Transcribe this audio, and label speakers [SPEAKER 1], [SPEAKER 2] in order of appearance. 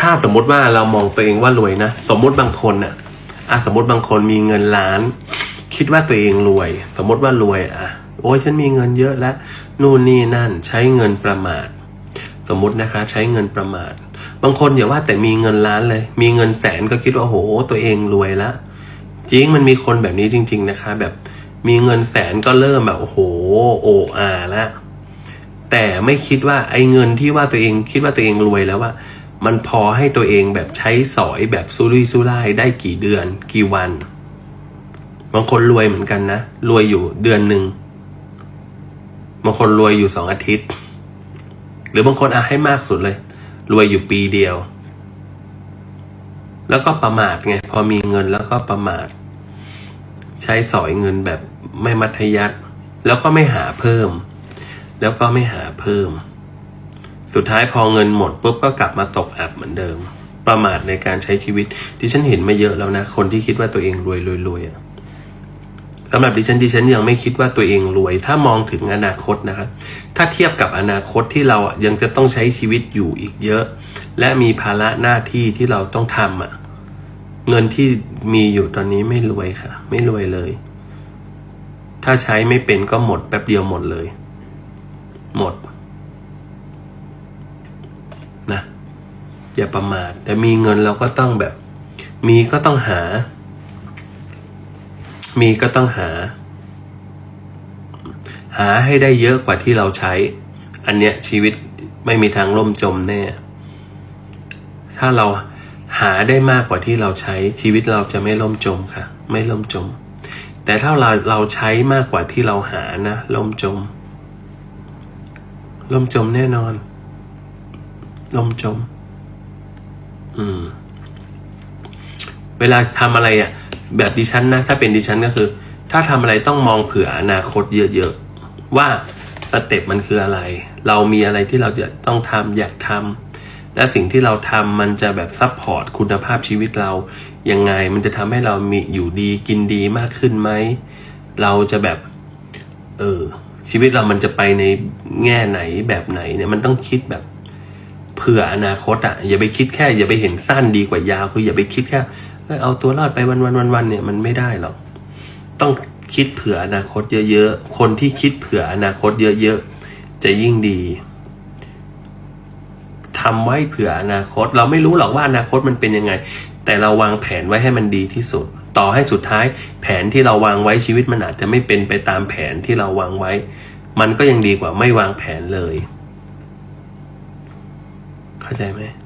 [SPEAKER 1] ถ้าสมมติว่าเรามองตัวเองว่ารวยนะสมมติบางคนน่ะอะสมมติบางคนมีเงินล้าน คิดว่าตัวเองรวย สมมติว่ารวยอะโอ้ยฉันมีเงินเยอะแล้วนู่นนี่นั่นใช้เงินประมาท สมมตินะคะใช้เงินประมาท บางคนอย่าว่าแต่มีเงินล้านเลย มีเงินแสนก็คิดว่าโหตัวเองรวยละจริงมันมีคนแบบนี้จริง ๆนะคะ แบบมีเงินแสนก็เริ่มแบบโอ้โหโออาละแต่ไม่คิดว่าไอ้เงินที่ว่าตัวเองคิดว่าตัวเองรวยแล้วว่า มันพอให้ตัวเองแบบใช้สอยแบบซุรุ่ยซุร่ายได้กี่เดือน กี่วัน บางคนรวยเหมือนกันนะ รวยอยู่เดือนหนึ่งบางคนรวยอยู่สองอาทิตย์ หรือบางคนอะให้มากสุดเลย รวยอยู่ปีเดียว แล้วก็ประมาทไง พอมีเงินแล้วก็ประมาท ใช้สอยเงินแบบไม่มัธยัติแล้วก็ไม่หาเพิ่ม แล้วก็ไม่หาเพิ่ม สุดท้ายพอเงินหมดปุ๊บก็กลับมาตกอับเหมือนเดิม ประมาทในการใช้ชีวิตที่ฉันเห็นมาเยอะแล้วนะคนที่คิดว่าตัวเองรวยรวยรวยอะสำหรับดิฉันดิฉันยังไม่คิดว่าตัวเองรวย ถ้ามองถึงอนาคตนะครับถ้าเทียบกับอนาคตที่เราอะยังจะต้องใช้ชีวิตอยู่อีกเยอะ และมีภาระหน้าที่ที่เราต้องทำอะเงินที่มีอยู่ตอนนี้ไม่รวยค่ะ ไม่รวยเลย ถ้าใช้ไม่เป็นก็หมดแป๊บเดียวหมดเลย หมด นะอย่าประมาทแต่มีเงินเราก็ต้องแบบ มีก็ต้องหา มีก็ต้องหา หาให้ได้เยอะกว่าที่เราใช้ อันเนี้ยชีวิตไม่มีทางล่มจมแน่ ถ้าเราหาได้มากกว่าที่เราใช้ชีวิตเราจะไม่ล่มจมค่ะ ไม่ล่มจม แต่ถ้าเราเราใช้มากกว่าที่เราหานะล่มจม ล่มจมแน่นอน ล่มจม อืม เวลาทำอะไรอะ แบบดิฉันนะ ถ้าเป็นดิฉันก็คือ ถ้าทำอะไรต้องมองเผื่ออนาคตเยอะๆ ว่าสเต็ปมันคืออะไร เรามีอะไรที่เราจะต้องทำอยากทำและสิ่งที่เราทำมันจะแบบซัพพอร์ตคุณภาพชีวิตเรายังไง มันจะทำให้เรามีอยู่ดีกินดีมากขึ้นไหม เราจะแบบ เออชีวิตเรามันจะไปในแง่ไหนแบบไหนเนี่ยมันต้องคิดแบบ เผื่ออนาคตอะอย่าไปคิดแค่ อย่าไปเห็นสั้นดีกว่ายาวคืออย่าไปคิดแค่เอาตัวรอดไปวันวันวันวันเนี่ยมันไม่ได้หรอกต้องคิดเผื่ออนาคตเยอะๆ คนที่คิดเผื่ออนาคตเยอะๆ จะยิ่งดีทำไว้เผื่ออนาคต เราไม่รู้หรอกว่าอนาคตมันเป็นยังไง แต่เราวางแผนไว้ให้มันดีที่สุด ต่อให้สุดท้าย แผนที่เราวางไว้ชีวิตมันอาจจะไม่เป็นไปตามแผนที่เราวางไว้ มันก็ยังดีกว่าไม่วางแผนเลย academy